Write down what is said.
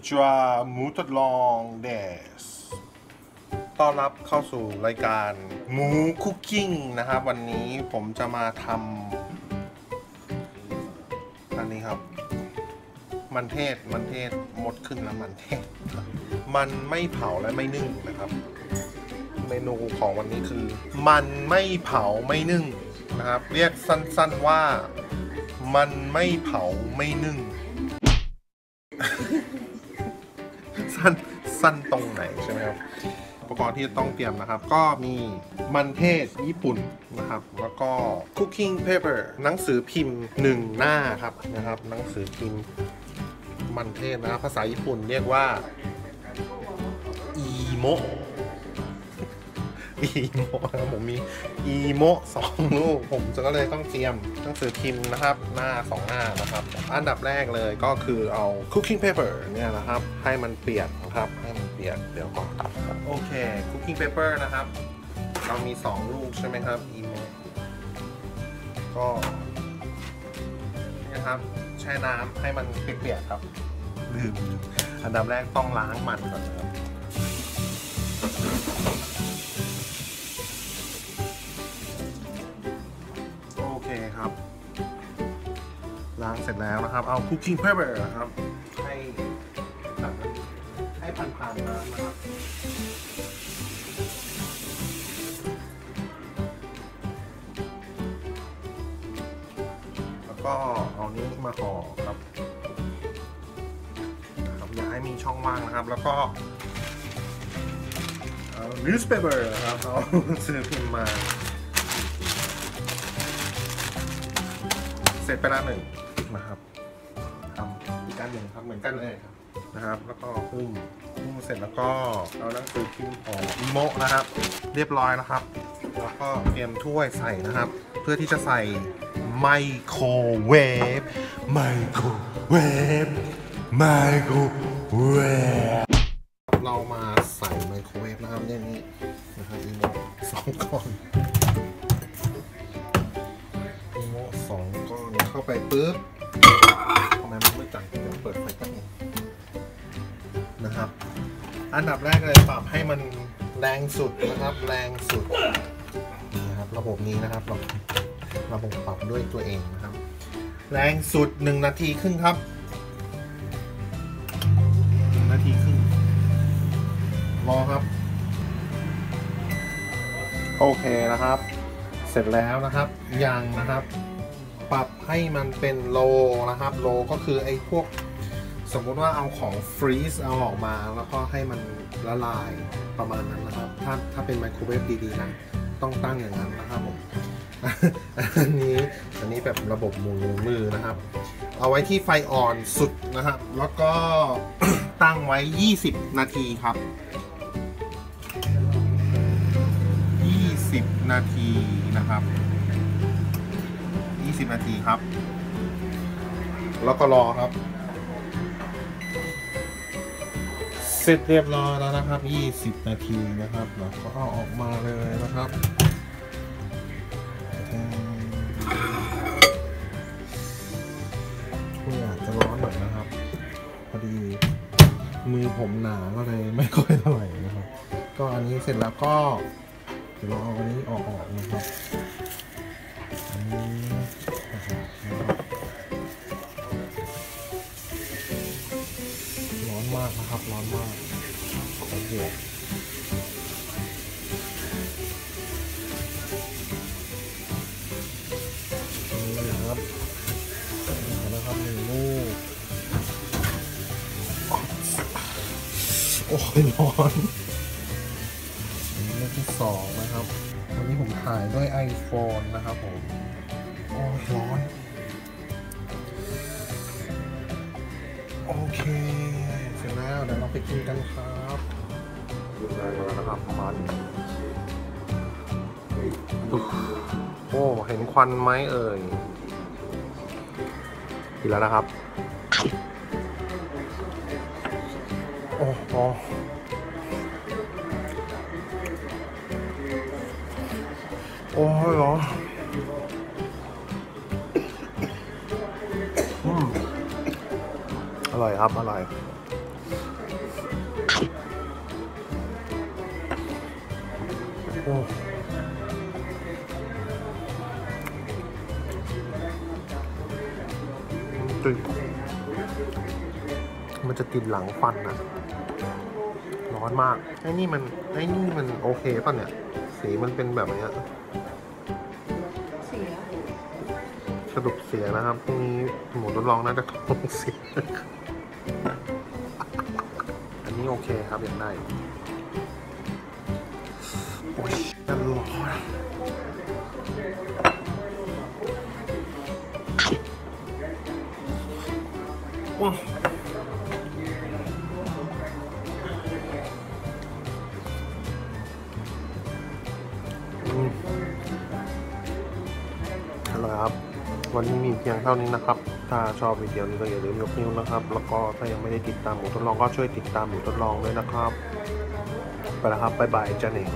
นิจวามูทดลองเดสต้อนรับเข้าสู่รายการหมูคุกกิ้งนะครับ วันนี้ผมจะมาทำอันนี้ครับ มันเทศมันเทศมดขึ้นแล้วมันเทศ มันไม่เผาและไม่นึ่งนะครับ เมนูของวันนี้คือ มันไม่เผาไม่นึ่งนะครับ เรียกสั้นๆว่า มันไม่เผาไม่นึ่ง สั้นสั้นตรงไหนใช่ไหมครับอุปกรณ์ที่ต้องเตรียมนะครับ ก็มีมันเทศญี่ปุ่นนะครับ แล้วก็ cooking paper หนังสือพิมพ์หนึ่งหน้าครับนะครับหนังสือพิมพ์มันเทศนะครับภาษาญี่ปุ่นเรียกว่าอีโม อีโมนะครับผมมีอีโมสองลูก ผมจะก็เลยต้องเตรียมหนังสือพิมพ์นะครับ หน้าสองหน้านะครับ อันดับแรกเลยก็คือเอา cooking paper เนี่ยนะครับ ให้มันเปียกนะครับให้มันเปียกเดี๋ยวก่อนโอเค cooking paper นะครับ เรามี 2 ลูกใช่ไหมครับอีโมก็นี่นะครับแช่น้ำให้มันเปียกๆครับลืมอันดับแรกต้องล้างมันก่อนนะครับ ล้างเสร็จแล้วนะครับ เอา cooking paper นะครับ ให้ให้ผ่านๆน้ำนะครับแล้วก็เอานี้มาห่อครับนะครับอย่าให้มีช่องว่างนะครับ แล้วก็เอา newspaper นะครับเอาซื้อพิมพ์มา เสร็จไปแล้วหนึ่ง นะครับทำอีกอันหนึ่งครับเหมือนกันเลยครับนะครับ แล้วก็หุ้มหุ้มเสร็จแล้วก็เอาหนังสือพิมพ์ของอีโมนะครับ เรียบร้อยนะครับ แล้วก็เตรียมถ้วยใส่นะครับ เพื่อที่จะใส่ไมโครเวฟไมโครเวฟไมโครเวฟเรามาใส่ไมโครเวฟนะครับเนี่ยนี่นะครับอีโมสองก้อนอีโมสองก้อนเข้าไปปุ๊บทำไมมันไม่ จังเดี๋ยวเปิดไฟแป๊บนึงนะครับ อันดับแรกเลยปรับให้มันแรงสุดนะครับ แรงสุดนี่ครับระบบนี้นะครับเระบบระบบปรับด้วยตัวเองนะครับ แรงสุด1นาทีครึ่งครับหนึ่งนาทีครึ่งรอครับ โอเคนะครับ เสร็จแล้วนะครับยังนะครับ ปรับให้มันเป็นโลนะครับโลก็คือไอ้พวกสมมุติว่าเอาของฟรีซเอาออกมาแล้วก็ให้มันละลายประมาณนั้นนะครับ ถ้าถ้าเป็นไมโครเวฟดีๆนะต้องตั้งอย่างนั้นนะครับผมอันนี้อันนี้แบบระบบมุนมือนะครับ เอาไว้ที่ไฟอ่อนสุดนะครับ แล้วก็ตั้งไว้ 20 นาทีครับ 20 นาทีนะครับ 20 นาทีครับ แล้วก็รอครับ เสร็จเรียบร้อยแล้วนะครับ 20 นาทีนะครับแล้วก็เอาออกมาเลยนะครับคุณอาจจะร้อนหน่อยนะครับ พอดีมือผมหนาก็เลยไม่ค่อยเท่าไหร่นะครับ ก็อันนี้เสร็จแล้วก็เดี๋ยวเราเอาอันนี้ออกออกนะครับ มากนะครับ ร้อนมากขอบวกนี่นะครับนะครับหนึ่งลูกโอ้ยร้อนนี่เรื่องที่สองนะครับ วันนี้ผมถ่ายด้วย iPhone นะครับผม โอ้ยร้อนโอเคเสร็จแล้วเดี๋ยวเราไปกินกันครับได้แล้วนะครับมันอุ๊ยโอ้เห็นควันไหมเอ่ยกินแล้วนะครับ โอ้โหโอ้ยเหรออืมอร่อยครับ อร่อย ติดมันจะติดหลังฟันนะร้อนมาก ไอ้นี่มัน ไอ้นี่มันโอเคป่ะเนี่ย สีมันเป็นแบบเนี้ยเสียสรุปเสียนะครับพรุ่งนี้หมูทดลองน่าจะท้องเสีย อันนี้โอเคครับยังได้โอ้ยน่าร้อนโอ้ยอืมเอาละครับ วันนี้มีเพียงเท่านี้นะครับ ถ้าชอบวิดีโอนี้ก็อย่าลืมยกนิ้วนะครับ แล้วก็ถ้ายังไม่ได้ติดตามหมูทดลองก็ช่วยติดตามหมูทดลองด้วยนะครับ ไปแล้วครับ บ๊ายบายจ้าเอง